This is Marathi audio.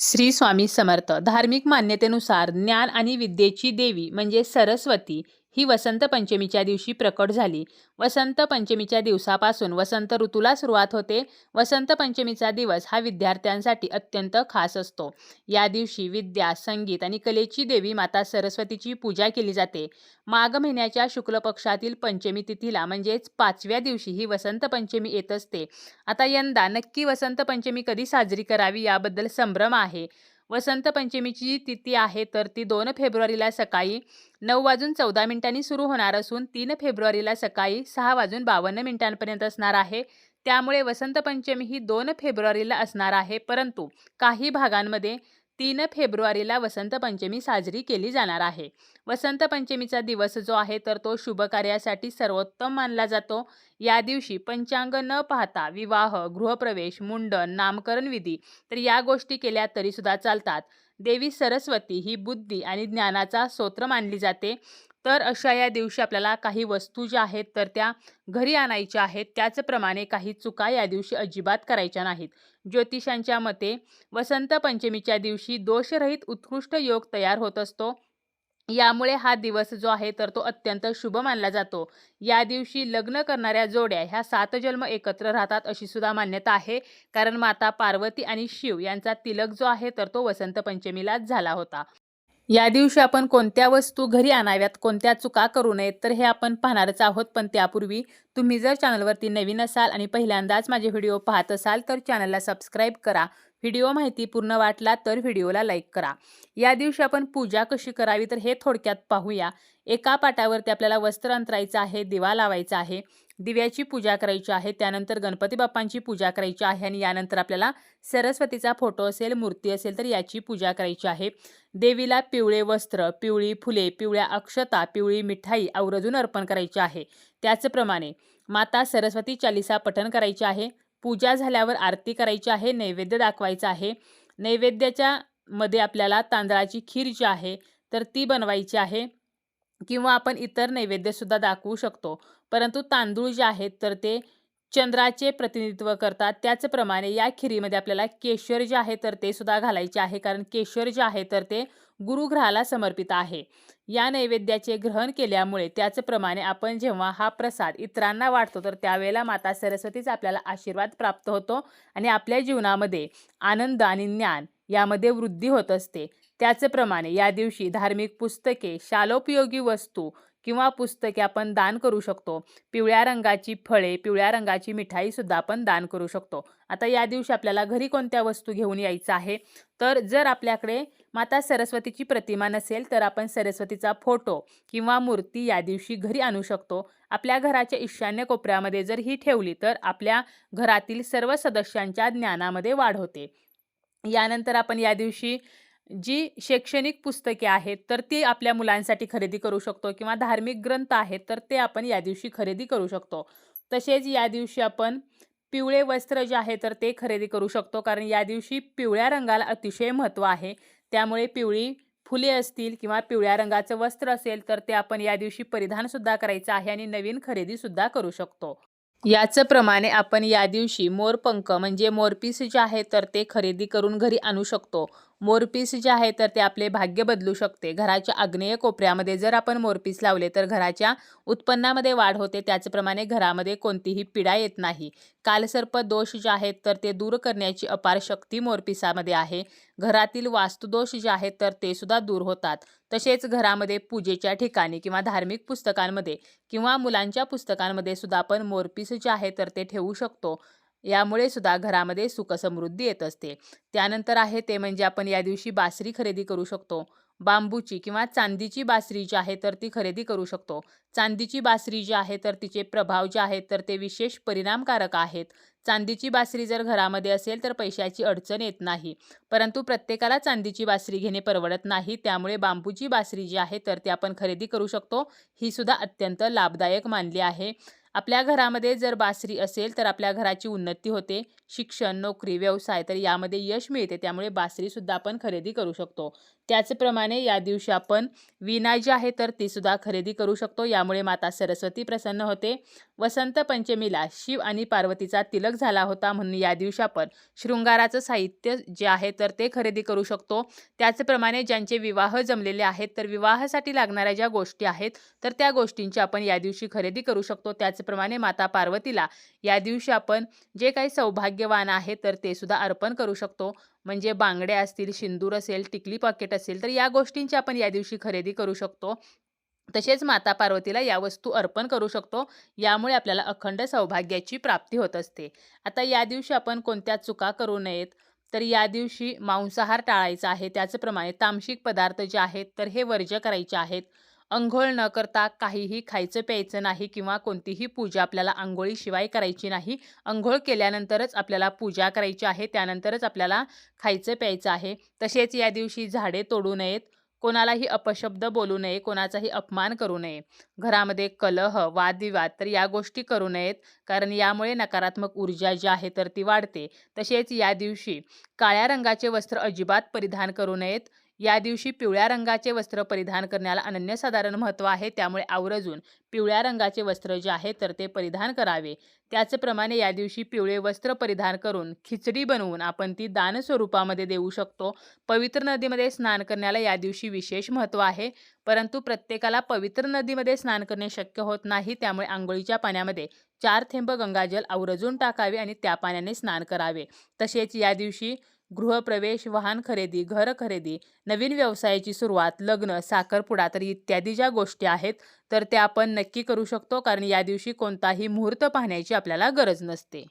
श्री स्वामी समर्थ. धार्मिक मान्यतेनुसार ज्ञान आणि विद्येची देवी म्हणजे सरस्वती ही वसंत पंचमीच्या दिवशी प्रकट झाली. वसंत पंचमीच्या दिवसापासून वसंत ऋतूला सुरुवात होते. वसंत पंचमीचा दिवस हा विद्यार्थ्यांसाठी अत्यंत खास असतो. या दिवशी विद्या संगीत आणि कलेची देवी माता सरस्वतीची पूजा केली जाते. माघ महिन्याच्या शुक्ल पक्षातील पंचमी तिथीला म्हणजेच पाचव्या दिवशी ही वसंत पंचमी येत असते. आता यंदा नक्की वसंत पंचमी कधी साजरी करावी याबद्दल संभ्रम आहे. वसंत पंचमीची जी तिथी आहे तर ती दोन फेब्रुवारीला सकाळी नऊ वाजून चौदा मिनिटांनी सुरू होणार असून तीन फेब्रुवारीला सकाळी सहा वाजून बावन्न मिनिटांपर्यंत असणार आहे. त्यामुळे वसंत पंचमी ही दोन फेब्रुवारीला असणार आहे. परंतु काही भागांमध्ये तीन फेब्रुवारीला वसंत पंचमी साजरी केली जाणार आहे. वसंत पंचमीचा दिवस जो आहे तर तो शुभ कार्यासाठी सर्वोत्तम मानला जातो. या दिवशी पंचांग न पाहता विवाह गृहप्रवेश मुंडन नामकरण विधी तर या गोष्टी केल्या तरी सुद्धा चालतात. देवी सरस्वती ही बुद्धी आणि ज्ञानाचा स्तोत्र मानली जाते. तर अशा या दिवशी आपल्याला काही वस्तू ज्या आहेत तर त्या घरी आणायच्या आहेत. त्याचप्रमाणे काही चुका या दिवशी अजिबात करायच्या नाहीत. ज्योतिषांच्या मते वसंत पंचमीच्या दिवशी दोषरहित उत्कृष्ट योग तयार होत असतो. यामुळे हा दिवस जो आहे तर तो अत्यंत शुभ मानला जातो. या दिवशी लग्न करणाऱ्या जोड्या ह्या सात जन्म एकत्र राहतात अशी सुद्धा मान्यता आहे. कारण माता पार्वती आणि शिव यांचा तिलक जो आहे तर तो वसंत पंचमीलाच झाला होता. या दिवशी आपण कोणत्या वस्तू घरी आणाव्यात कोणत्या चुका करू नयेत तर हे आपण पाहणारच आहोत. पण त्यापूर्वी तुम्ही जर चॅनलवरती नवीन असाल आणि पहिल्यांदाच माझे व्हिडिओ पाहत असाल तर चॅनलला सबस्क्राईब करा. व्हिडिओ माहिती पूर्ण वाटला तर व्हिडिओला लाईक करा. या दिवशी आपण पूजा कशी करावी तर हे थोडक्यात पाहूया. एका पाटावरती आपल्याला वस्त्र अंतरायचं आहे दिवा लावायचा आहे दिव्याची पूजा करायची आहे त्यानंतर गणपती बाप्पांची पूजा करायची आहे आणि यानंतर आपल्याला सरस्वतीचा फोटो असेल मूर्ती असेल तर याची पूजा करायची आहे. देवीला पिवळे वस्त्र पिवळी फुले पिवळ्या अक्षता पिवळी मिठाई आवर्जून अर्पण करायची आहे. त्याचप्रमाणे माता सरस्वती चालिसा पठण करायचे आहे. पूजा झाल्यावर आरती करायची आहे नैवेद्य दाखवायचा आहे. नैवेद्याच्या मध्ये आपल्याला तांदळाची खीर जी आहे तर ती बनवायची आहे. किंवा आपण इतर नैवेद्यसुद्धा दाखवू शकतो. परंतु तांदूळ जे आहेत तर ते चंद्राचे प्रतिनिधित्व करतात. त्याचप्रमाणे या खिरीमध्ये आपल्याला केशर जे आहे तर ते सुद्धा घालायचे आहे. कारण केशर जे आहे तर ते गुरुग्रहाला समर्पित आहे. या नैवेद्याचे ग्रहण केल्यामुळे त्याचप्रमाणे आपण जेव्हा हा प्रसाद इतरांना वाटतो तर त्यावेळेला माता सरस्वतीचा आपल्याला आशीर्वाद प्राप्त होतो आणि आपल्या जीवनामध्ये आनंद आणि ज्ञान यामध्ये वृद्धी होत असते. त्याचप्रमाणे या दिवशी धार्मिक पुस्तके शालोपयोगी वस्तू किंवा पुस्तके आपण दान करू शकतो. पिवळ्या रंगाची फळे पिवळ्या रंगाची मिठाईसुद्धा आपण दान करू शकतो. आता या दिवशी आपल्याला घरी कोणत्या वस्तू घेऊन यायचं आहे? तर जर आपल्याकडे माता सरस्वतीची प्रतिमा नसेल तर आपण सरस्वतीचा फोटो किंवा मूर्ती या दिवशी घरी आणू शकतो. आपल्या घराच्या ईशान्य कोपऱ्यामध्ये जर ही ठेवली तर आपल्या घरातील सर्व सदस्यांच्या ज्ञानामध्ये वाढ होते. यानंतर आपण या दिवशी जी शैक्षणिक पुस्तके आहेत तर ती आपल्या मुलांसाठी खरेदी करू शकतो किंवा धार्मिक ग्रंथ आहेत तर ते आपण या दिवशी खरेदी करू शकतो. तसेच या दिवशी आपण पिवळे वस्त्र जे आहे तर ते खरेदी करू शकतो कारण या दिवशी पिवळ्या रंगाला अतिशय महत्त्व आहे. त्यामुळे पिवळी फुले असतील किंवा पिवळ्या रंगाचं वस्त्र असेल तर ते आपण या दिवशी परिधानसुद्धा करायचं आहे आणि नवीन खरेदीसुद्धा करू शकतो. याच प्रमाणे आपण या दिवशी मोरपंख म्हणजे मोरपीस जे आहे तर ते खरेदी करून घरी आणू शकतो. मोरपीस जे आहे तर ते आपले भाग्य बदलू शकते. घराच्या आग्नेय कोपऱ्यामध्ये जर आपण मोरपीस लावले तर घराच्या उत्पन्नामध्ये वाढ होते. त्याचप्रमाणे घरामध्ये कोणतीही पिढा येत नाही. कालसर्प दोष जे आहेत तर ते दूर करण्याची अपार शक्ती मोरपिसामध्ये आहे. घरातील वास्तुदोष जे आहेत तर ते सुद्धा दूर होतात. तसेच घरामध्ये पूजेच्या ठिकाणी किंवा धार्मिक पुस्तकांमध्ये किंवा मुलांच्या पुस्तकांमध्ये सुद्धा आपण मोरपीस जे आहे तर ते ठेवू शकतो. यामुळे सुद्धा घरामध्ये सुखसमृद्धी येत असते. त्यानंतर आहे ते म्हणजे आपण या दिवशी बासरी खरेदी करू शकतो. बांबूची किंवा चांदीची बासरी जी आहे तर ती खरेदी करू शकतो. चांदीची बासरी जी आहे तर तिचे प्रभाव जे आहेत तर ते विशेष परिणामकारक आहेत. चांदीची बासरी जर घरामध्ये असेल तर पैशाची अडचण येत नाही. परंतु प्रत्येकाला चांदीची बासरी घेणे परवडत नाही. त्यामुळे बांबूची बासरी जी आहे तर ती आपण खरेदी करू शकतो. ही सुद्धा अत्यंत लाभदायक मानली आहे. आपल्या घरामध्ये जर बासरी असेल तर आपल्या घराची उन्नती होते. शिक्षण नोकरी व्यवसाय तर यामध्ये यश मिळते. त्यामुळे बासरीसुद्धा आपण खरेदी करू शकतो. त्याचप्रमाणे या दिवशी आपण विणा जी आहे तर तीसुद्धा खरेदी करू शकतो. यामुळे माता सरस्वती प्रसन्न होते. वसंत पंचमीला शिव आणि पार्वतीचा तिलक झाला होता म्हणून या दिवशी आपण शृंगाराचं साहित्य जे आहे तर ते खरेदी करू शकतो. त्याचप्रमाणे ज्यांचे विवाह जमलेले आहेत तर विवाहासाठी लागणाऱ्या ज्या गोष्टी आहेत तर त्या गोष्टींची आपण या दिवशी खरेदी करू शकतो. त्याच त्याचप्रमाणे माता पार्वतीला या दिवशी आपण जे काही सौभाग्यवान आहे तर ते सुद्धा अर्पण करू शकतो. म्हणजे बांगडे असतील शिंदूर असेल टिकली पॉकेट असेल तर या गोष्टींची आपण या दिवशी खरेदी करू शकतो. तसेच माता पार्वतीला या वस्तू अर्पण करू शकतो. यामुळे आपल्याला अखंड सौभाग्याची प्राप्ती होत असते. आता या दिवशी आपण कोणत्या चुका करू नयेत? तर या दिवशी मांसाहार टाळायचा आहे. त्याचप्रमाणे तामसिक पदार्थ जे आहेत तर हे वर्ज्य करायचे आहेत. अंघोळ न करता काहीही खायचं प्यायचं नाही किंवा कोणतीही पूजा आपल्याला आंघोळीशिवाय करायची नाही. अंघोळ केल्यानंतरच आपल्याला पूजा करायची आहे त्यानंतरच आपल्याला खायचं प्यायचं आहे. तसेच या दिवशी झाडे तोडू नयेत. कोणालाही अपशब्द बोलू नये कोणाचाही अपमान करू नये. घरामध्ये कलह वादविवाद तर या गोष्टी करू नयेत कारण यामुळे नकारात्मक ऊर्जा जी आहे तर ती वाढते. तसेच या दिवशी काळ्या रंगाचे वस्त्र अजिबात परिधान करू नयेत. या दिवशी पिवळ्या रंगाचे वस्त्र परिधान करण्याला अनन्यसाधारण महत्त्व आहे. त्यामुळे आवर्जून पिवळ्या रंगाचे वस्त्र जे आहे तर ते परिधान करावे. त्याचप्रमाणे या दिवशी पिवळे वस्त्र परिधान करून खिचडी बनवून आपण ती दान स्वरूपामध्ये देऊ शकतो. पवित्र नदीमध्ये स्नान करण्याला या दिवशी विशेष महत्त्व आहे. परंतु प्रत्येकाला पवित्र नदीमध्ये स्नान करणे शक्य होत नाही. त्यामुळे आंघोळीच्या पाण्यामध्ये चार थेंब गंगाजल आवर्जून टाकावे आणि त्या पाण्याने स्नान करावे. तसेच या दिवशी गृहप्रवेश वाहन खरेदी घर खरेदी नवीन व्यवसायाची सुरुवात लग्न साखरपुडा तर इत्यादी ज्या गोष्टी आहेत तर त्या आपण नक्की करू शकतो कारण या दिवशी कोणताही मुहूर्त पाहण्याची आपल्याला गरज नसते.